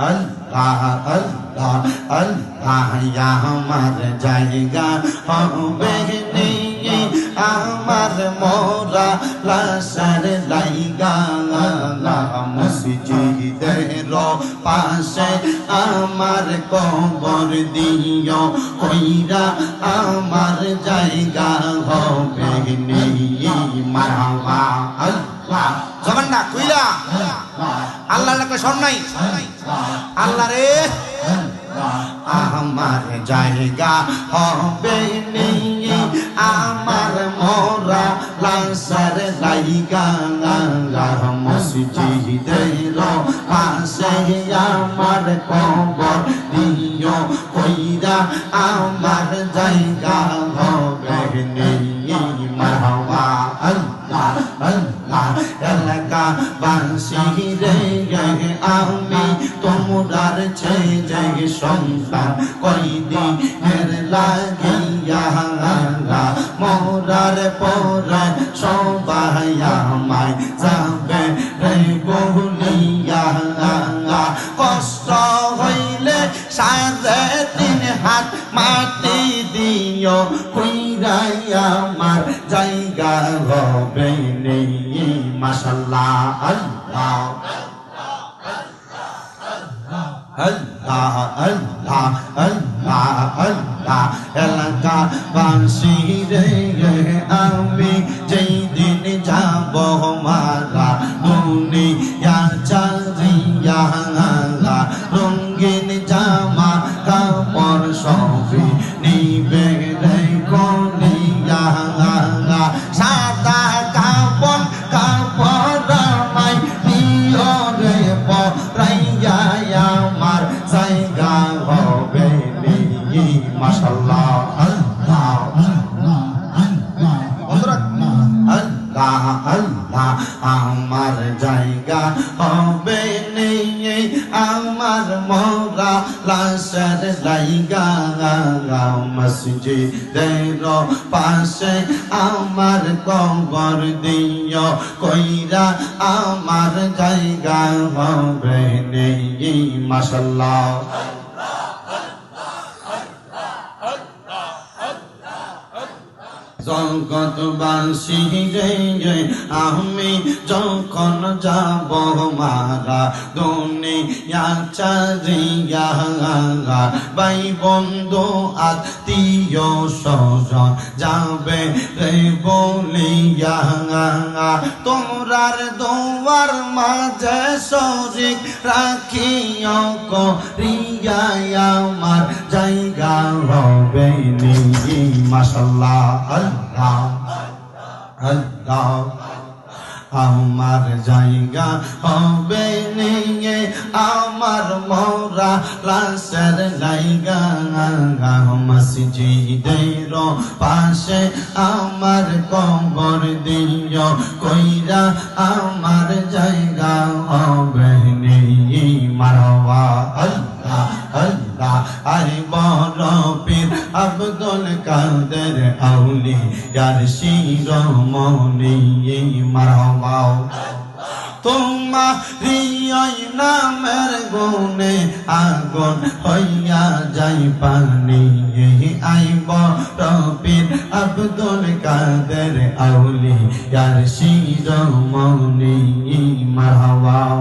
আল্লাহ আল্লাহ আল্লাহ, আমার জায়গা হবে নেই। আমার মোরা লাশার লাইগা মসজিদের পাশে আমার কবর দিও। কইরা আমার জায়গা হবে নেই। মারহাবা, আল্লাহ। জবান না আল্লাহ লাগবে শোন নাই? আল্লাহ রে, আমার জায়গা হবে নেই, আমার মোরা লাসার জায়গা মসজিদের পাশে আমার কবর দিও কইরা, আমার জায়গা হবে নেই। বাসি রে আমি তোমরার ছেলে সন্তান কইদি এর লাগিয়া। মোরার পরে সবাই আমায় যাবে রে বহুলিয়া কষ্ট হইলে সাড়ে তিন হাত মাটি দিও কইরাই আমার জায়গা হবে নেই, মাশাল্লাহ, আল্লাহ। আল্লাহ আল্লাহ আল্লাহ আল্লাহ। এলাকা বাসি রে, আমি যেই দিন যাব মারা দুনিয়া চারিয়া রঙ্গিন জামা কাপড় সবই নিবে। সাদা কাপড় কাপড় মাই নিও রে পরাইয়া আল্লাহ আল্লাহ আমার জায়গা হবে নেই আমার মোরা লাশের জায়গা মসজিদের পাশে আমার কবর দিও কইরা আমার জায়গা হবে নেই মাশাল্লাহ জগৎবাসী রে রে আমি যখন যাব মারা, দুনিয়া চারিয়া ভাই বন্ধু আত্মীয় স্বজন যাবে রে বলিয়া তোমরার দোয়ার মাঝে শরিক রাখিও, করিয়া আমার জায়গা হবে নি, মাশাল্লাহ। আল্লাহ আল্লাহ আমার জায়গা হবে নিয়ে, আমার মোরা লাশের জায়গা মসজিদের পাশে আমার কবর দিও, কইরা আমার জায়গা হবে নিয়ে, মারওয়া আল্লাহ। ইয়ার শিরোমণি মারহাবাও তোমারি ওই নামের গুণে আগুন হইয়া যাই পানি আইব রবির আব্দুল কাদের আউলি ইয়ার শিরোমণি মারহাবাও